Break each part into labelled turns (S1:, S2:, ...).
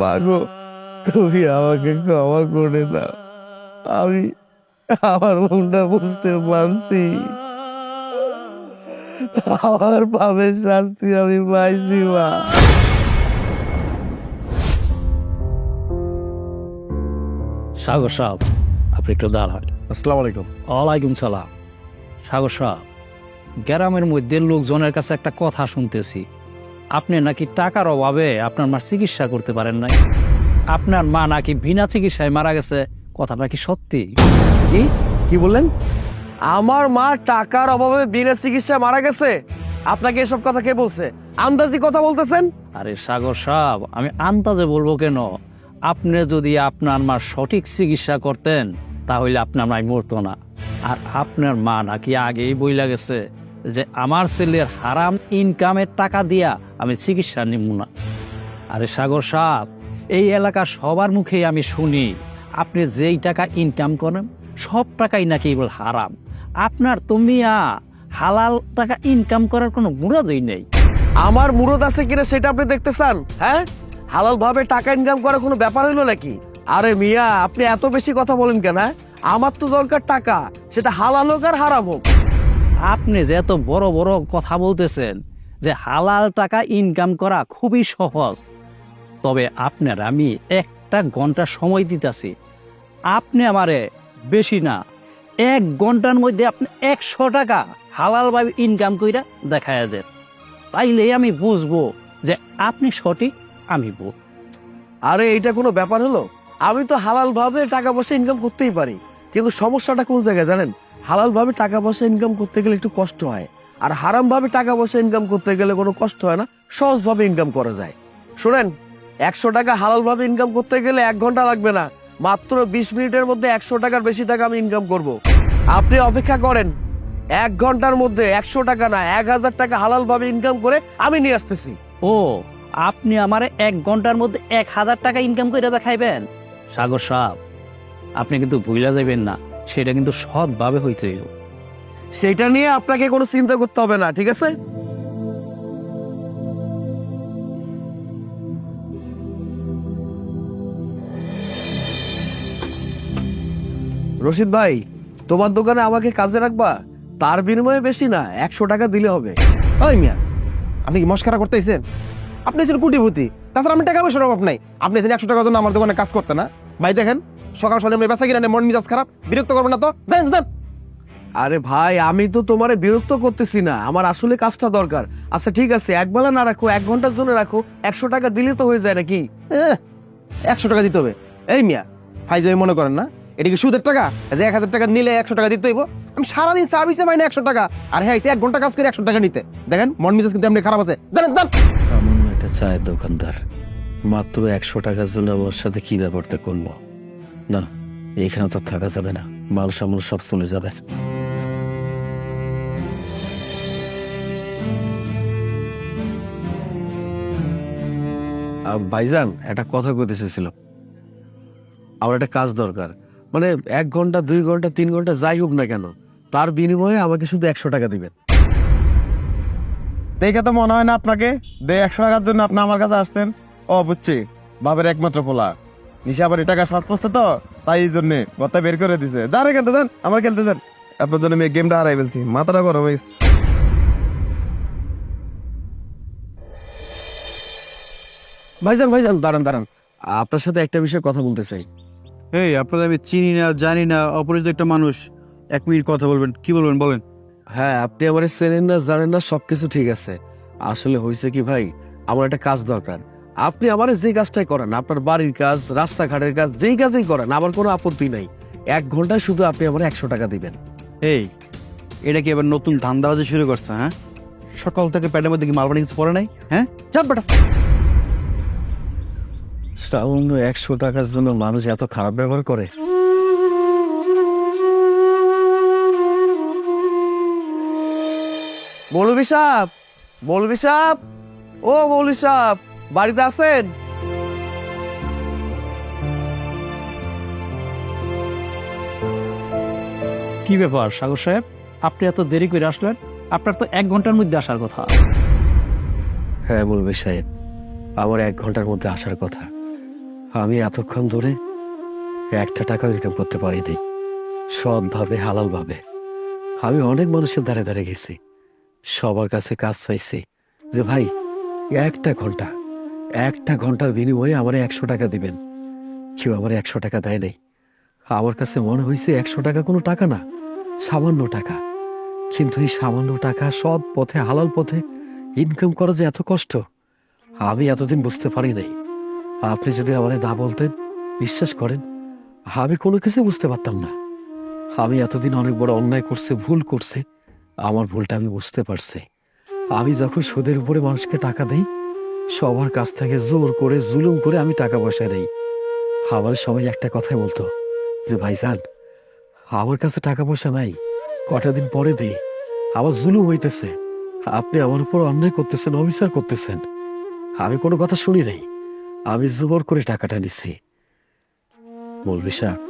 S1: মাগো তুমি আমাকে ক্ষমা করে দাও। আমি আমার মনটা বুঝতে পারছি। আমার পাপের শাস্তি আমি পাইছি মা।
S2: সাগর সাহেব আপনি একটু দাঁড়ান।
S1: আসসালামু আলাইকুম।
S2: ওয়ালাইকুম সালাম। সাগর সাহেব গ্রামের মধ্যে লোকজনের কাছে একটা কথা শুনতেছি। আপনি নাকি টাকার অভাবে আপনার মা চিকিৎসা করতে পারেন নাই? আপনার মা নাকি বিনা চিকিৎসায় মারা গেছে? কথাটা কি সত্যি?
S1: কি? কি বললেন? আমার মা টাকার অভাবে বিনা চিকিৎসা মারা গেছে? আপনাকে এসব কথা কে বলছে? আন্দাজি কথা বলতেছেন?
S2: আরে সাগর সাহেব আমি আন্দাজে বলব কেন? আপনি যদি আপনার মার সঠিক চিকিৎসা করতেন তাহলে আপনার মাই মরতো না। আর আপনার মা নাকি আগেই বইলা গেছে? যে আমার ছেলের হারাম ইনকামের টাকা দিয়া আমি চিকিৎসা নিব না। আরে সাগর সাহেব এই এলাকা সবার মুখেই আমি শুনি, আপনি যেই টাকা ইনকাম করেন, সব টাকাই নাকি এবার হারাম। আপনার তো মিয়া, হালাল টাকা ইনকাম করার কোনো মুরাদই নেই।
S1: আমার মুরদ আছে কিনা সেটা আপনি দেখতে চান হ্যাঁ? হালাল ভাবে টাকা ইনকাম করার কোনো ব্যাপার হইল নাকি? আরে মিয়া, আপনি এত বেশি কথা বলেন কেন হ্যাঁ? আমার তো দরকার টাকা, সেটা হালাল হোক আর হারাম হোক।
S2: আপনি যে এত বড় বড় কথা বলতেছেন যে হালাল টাকা ইনকাম করা খুবই সহজ, তবে আপনার আমি একটা ঘণ্টা সময় দিতেছি। আপনি আমারে বেশি না, এক ঘণ্টার মধ্যে আপনি একশো টাকা হালালভাবে ইনকাম কইরা দেখায় দেন। তাইলে আমি বুঝব যে আপনি সঠিক, আমি ভুল।
S1: আরে এটা কোনো ব্যাপার হলো? আমি তো হালাল ভাবে টাকা পয়সা ইনকাম করতেই পারি, কিন্তু সমস্যাটা কোন জায়গায় জানেন? হালাল ভাবে টাকা পয়সা ইনকাম করতে গেলে একটু কষ্ট হয়। আর হারাম ভাবে টাকা পয়সা ইনকাম করতে গেলে কোনো কষ্ট হয় না সহজ ভাবে ইনকাম করা যায়। শোনেন, একশো টাকা হালাল ভাবে ইনকাম করতে গেলে এক ঘণ্টা লাগবে না, মাত্র বিশ মিনিটের মধ্যে একশো টাকার বেশি টাকা আমি ইনকাম করব। আপনি অপেক্ষা করেন, এক ঘণ্টার মধ্যে একশো টাকা না, এক হাজার টাকা হালাল ভাবে ইনকাম করে আমি নিয়ে আসতেছি।
S2: ও, আপনি আমার এক ঘণ্টার মধ্যে এক হাজার টাকা ইনকাম করে দেখাইবেন? সাগর সাহেব, আপনি কিন্তু ভুলা যাবেন না। সেটা কিন্তু সৎভাবে হইতে হইব
S1: সেটা নিয়ে আপনাকে কোনো চিন্তা করতে হবে না ঠিক আছে? রশিদ ভাই তোমার দোকানে আমাকে কাজে রাখবা? তার বিনিময়ে বেশি না একশো টাকা দিলে হবে।
S3: ওই মিয়া আপনি কি মস্কারা করতেছেন? আপনি ছিলেন কুটিপতি তাছাড়া আমি টাকা পয়সার অভাব নাই। আপনি এসেছেন একশো টাকার জন্য আমার দোকানে কাজ করতে না ভাই দেখেন সকাল সকালে এমনি বেচা কিনা মন মিজাজ খারাপ বিরক্ত করবেন না তো? দেন দেন।
S1: আরে ভাই আমি তো তোমারে বিরক্ত করতেছি না। আমার আসলে কাজটা দরকার। আচ্ছা ঠিক আছে একবেলা না রাখো এক ঘণ্টার জন্য রাখো। একশো টাকা দিলে তো হয়ে যায় নাকি?
S3: একশো টাকা দিতে হবে। এই মিয়া ফাইজে মনে করেন না? এটা কি সুদের টাকা? যে এক হাজার টাকা নিলে একশো টাকা দিতে হইব। আমি সারাদিন সার্ভিসে মাইনে একশো টাকা। আর হ্যাঁ এক ঘণ্টা কাজ করে একশো টাকা নিতে। দেখেন মন মিজাজ কিন্তু এমনি খারাপ আছে। জানেন জান
S4: এমন একটা চায়ের দোকানদার। মাত্র একশো টাকার জন্য আমার সাথে কি ব্যাপারটা করল না এখানে তো থাকা যাবে না। মাল সামল সব চলে যাবে।
S1: ভাইজান একটা কথা কইতে ছিল আমার একটা কাজ দরকার। মানে এক ঘণ্টা দুই ঘণ্টা তিন ঘণ্টা যাই হোক না কেন তার বিনিময়ে আমাকে শুধু একশো টাকা দিবেন।
S3: দেখে তো মনে হয় না আপনাকে। দে একশো টাকার জন্য আপনি আমার কাছে আসতেন। ও বুঝছি। বাবার একমাত্র পোলা। নিশা আবার টাকা শর্ট পড়ছে তো তাই এই জন্যে কথা বের করে দিছে। দাঁড়ে খেলতে দেন আমার খেলতে দেন। আপনার জন্য আমি গেমটা হারাই ফেলছি। মাথাটা গরম হয়েছে
S1: ভাইজান ভাইজান দাঁড়ান দাঁড়ান। আপনার সাথে একটা বিষয়ে কথা বলতে চাই।
S5: এই আপনাদের আমি চিনি না জানি না অপরিচিত একটা মানুষ। এক মিনিট কথা বলবেন কি বলবেন বলেন।
S1: হ্যাঁ আপনি আমার চেনেন না জানেন না সবকিছু ঠিক আছে। আসলে হয়েছে কি ভাই আমার একটা কাজ দরকার। আপনি আমার যে কাজটাই করেন আপনার বাড়ির কাজ রাস্তাঘাটের কাজ যেই কাজই করেন আমার কোনো আপত্তি নাই। এক ঘন্টায় শুধু আপনি আমার একশো টাকা দিবেন।
S5: এই এটা কি এবার নতুন ধান্দাবাজি শুরু করছে হ্যাঁ? সকাল থেকে প্যাডের মধ্যে কি মালবানি কিছু পড়ে নাই হ্যাঁ? চাপ বেটা।
S4: সামান্য একশো টাকার জন্য মানুষ এত খারাপ ব্যবহার করে।
S1: মৌলভী সাহেব মৌলভী সাহেব ও মৌলভী সাহেব। বাড়িতে আছেন?
S2: কি ব্যাপার সাগর সাহেব? আপনি এত দেরি করে আসলেন? আপনার তো এক ঘণ্টার মধ্যে আসার কথা।
S4: হ্যাঁ বলবে সাহেব আমার এক ঘণ্টার মধ্যে আসার কথা। আমি এতক্ষণ ধরে একটা টাকা ইনকাম করতে পারিনি। সৎভাবে হালালভাবে। আমি অনেক মানুষের দ্বারে দ্বারে গেছি। সবার কাছে কাজ চাইছি যে ভাই একটা ঘণ্টা একটা ঘণ্টার বিনিময়ে আমার একশো টাকা দিবেন। কেউ আমার একশো টাকা দেয় নাই। আমার কাছে মনে হয়েছে একশো টাকা কোনো টাকা না, সামান্য টাকা। কিন্তু এই সামান্য টাকা সৎ পথে, হালাল পথে ইনকাম করা যে এত কষ্ট, আমি এতদিন বুঝতে পারি নাই। আপনি যদি আমারে না বলতেন, বিশ্বাস করেন, আমি কোনো কিছু বুঝতে পারতাম না। আমি এতদিন অনেক বড় অন্যায় করছে, ভুল করছে, আমার ভুলটা আমি বুঝতে পারছি। আমি যখন সুদের উপরে মানুষকে টাকা দেই সবার কাছ থেকে জোর করে, জুলুম করে আমি টাকা পয়সা দেই আমার সবাই একটা কথাই বলতো যে ভাইজান আমার কাছে টাকা পয়সা নাই, কটা দিন পরে দিই আবার জুলুম হইতেছে। আপনি আমার উপর অন্যায় করতেছেন, অবিচার করতেছেন। আমি কোনো কথা শুনি নাই। আমি জোর করে টাকাটা নিছি। মৌলভি সাহেব,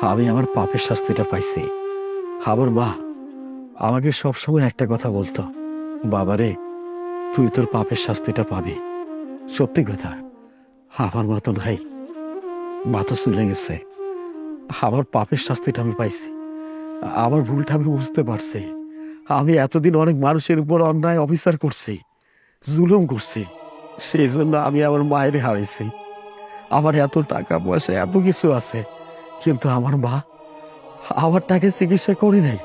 S4: আমি আমার পাপের শাস্তিটা পাইছি। আমার মা আমাকে সবসময় একটা কথা বলতো, বাবারে তুই তোর পাপের শাস্তিটা পাবি। সত্যি কথা, আমার মা তো নাই মা তো চলে গেছে। আমার পাপের শাস্তিটা আমি পাইছি। আমার ভুলটা আমি বুঝতে পারছি। আমি এতদিন অনেক মানুষের উপর অন্যায় অবিচার করছি, জুলুম করছি। সেই জন্য আমি আমার মায়ের হারাইছি। আমার এত টাকা পয়সা, এত কিছু আছে। কিন্তু আমার মা আমার টাকে চিকিৎসা করি নাই।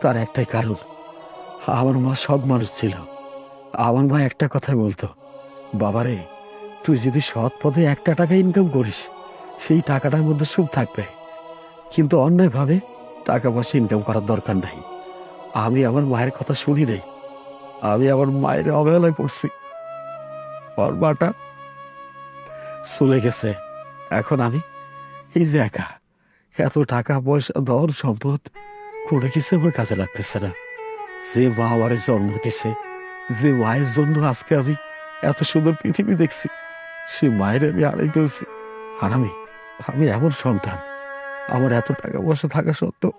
S4: তার একটাই কারণ, আমার মা সব মানুষ ছিল। আমার মা একটা কথাই বলতো, বাবারে, তুই যদি সৎ পথে একটা টাকা ইনকাম করিস, সেই টাকাটার মধ্যে সুখ থাকবে। কিন্তু অন্যায়ভাবে টাকা পয়সা ইনকাম করার দরকার নাই। আমি আমার মায়ের কথা শুনি নাই। আমি আমার মায়ের অবহেলায় পড়ছি। ওর মাটা চলে গেছে। এখন আমি এই যে একা, এত টাকা পয়সা ধর সম্পদ কোনো কিছু আমার কাজে লাগতেছে না। যে মা আমার জন্ম দিছে যে মায়ের জন্য আজকে আমি এত সুন্দর পৃথিবী দেখছি, সে মায়ের আমি আড়াই ফেলছি আর আমি আমি এমন সন্তান। আমার এত টাকা পয়সা থাকা সত্ত্বেও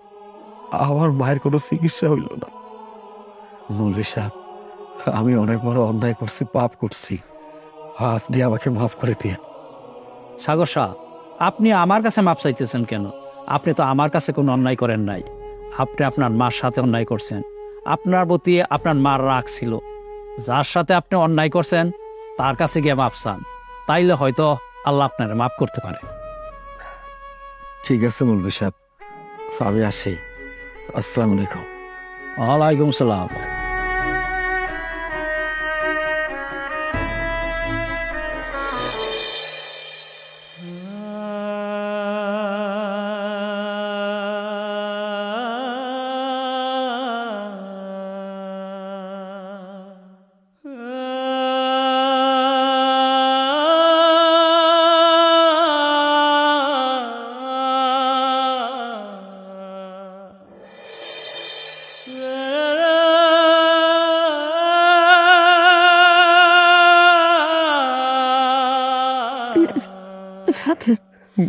S4: আমার মায়ের কোনো চিকিৎসা হইল না। মৌলী সাহেব, আমি অনেক বড় অন্যায় করছি, পাপ করছি। আপনি আমাকে মাফ করে দিয়ে
S2: সাগর শাহ, আপনি আমার কাছে মাপ চাইতেছেন কেন? আপনি তো আমার কাছে কোনো অন্যায় করেন নাই। আপনি আপনার মার সাথে অন্যায় করছেন। আপনার প্রতি আপনার মার রাগ ছিল। যার সাথে আপনি অন্যায় করছেন তার কাছে গিয়ে মাফ চান। তাইলে হয়তো আল্লাহ আপনার মাফ করতে পারে।
S4: ঠিক আছে মৌলী সাহেব। আমি আসি। আসসালামু আলাইকুম।
S2: ওয়ালাইকুম সালাম।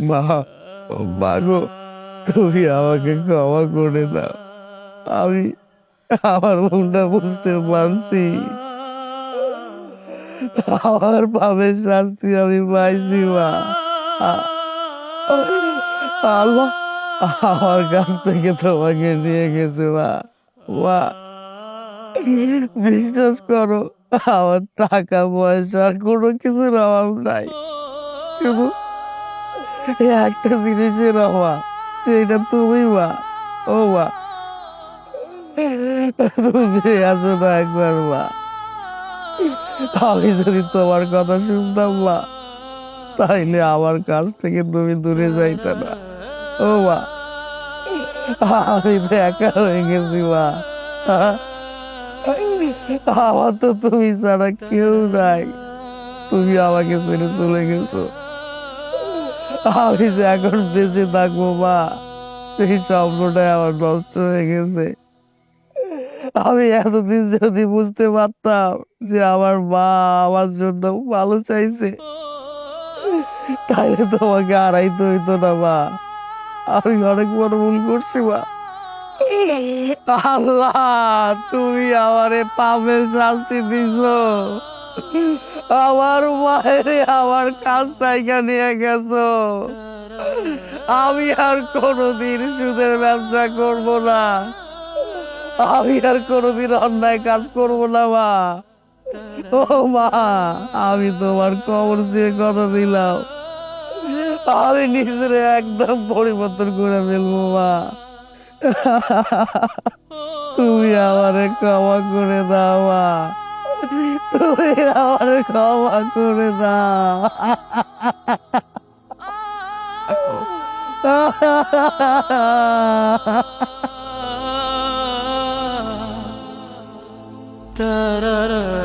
S4: মা মা তুমি আমাকে ক্ষমা করে দাও। আমি আমার মনটা বুঝতে পারছি। আমার পাপের শাস্তি আমি পাইছি, মা। আল্লাহ আমার কাছ থেকে তোমাকে নিয়ে গেছে, মা। মা, বিশ্বাস করো, আমার টাকা পয়সার কোনো কিছুর অভাব নাই। কিন্তু একটা জিনিসের অভাব সেটা তুমি, মা। ও, মা। তুমি আসো না একবার, মা। আমি যদি তোমার কথা শুনতাম, মা, তাইলে আমার কাছ থেকে তুমি দূরে যাইতে না। ও, মা। আমি একা হয়ে গেছি, মা। আমার তো তুমি ছাড়া কেউ নাই। তুমি আমাকে ছেড়ে চলে গেছো। আমি যে এখন বেঁচে থাকব, মা, এই স্বপ্নটাই আমার নষ্ট হয়ে গেছে। আমি এতদিন যদি বুঝতে পারতাম যে আমার মা আমার জন্য ভালো চাইছে, তাহলে তোমাকে হারাইতে হইতো না, মা। আমি অনেক বড় ভুল করছি, মা। আল্লাহ, তুমি আমারে পাপের শাস্তি দিছো। আমার মায়ের আমার কাজ টাইকা নিয়ে গেছো। আমি আর কোনোদিন সুদের ব্যবসা করব না। আমি আর কোনোদিন অন্যায় কাজ করব না, মা। ও মা, আমি তোমার কবর দিয়ে কথা দিলাম। আমি নিজের একদম পরিবর্তন করে ফেলব, মা। তুমি আমারে ক্ষমা করে দাও, মা। তুমি আমার ক্ষমা করে দাও
S6: Ta-ra-ra.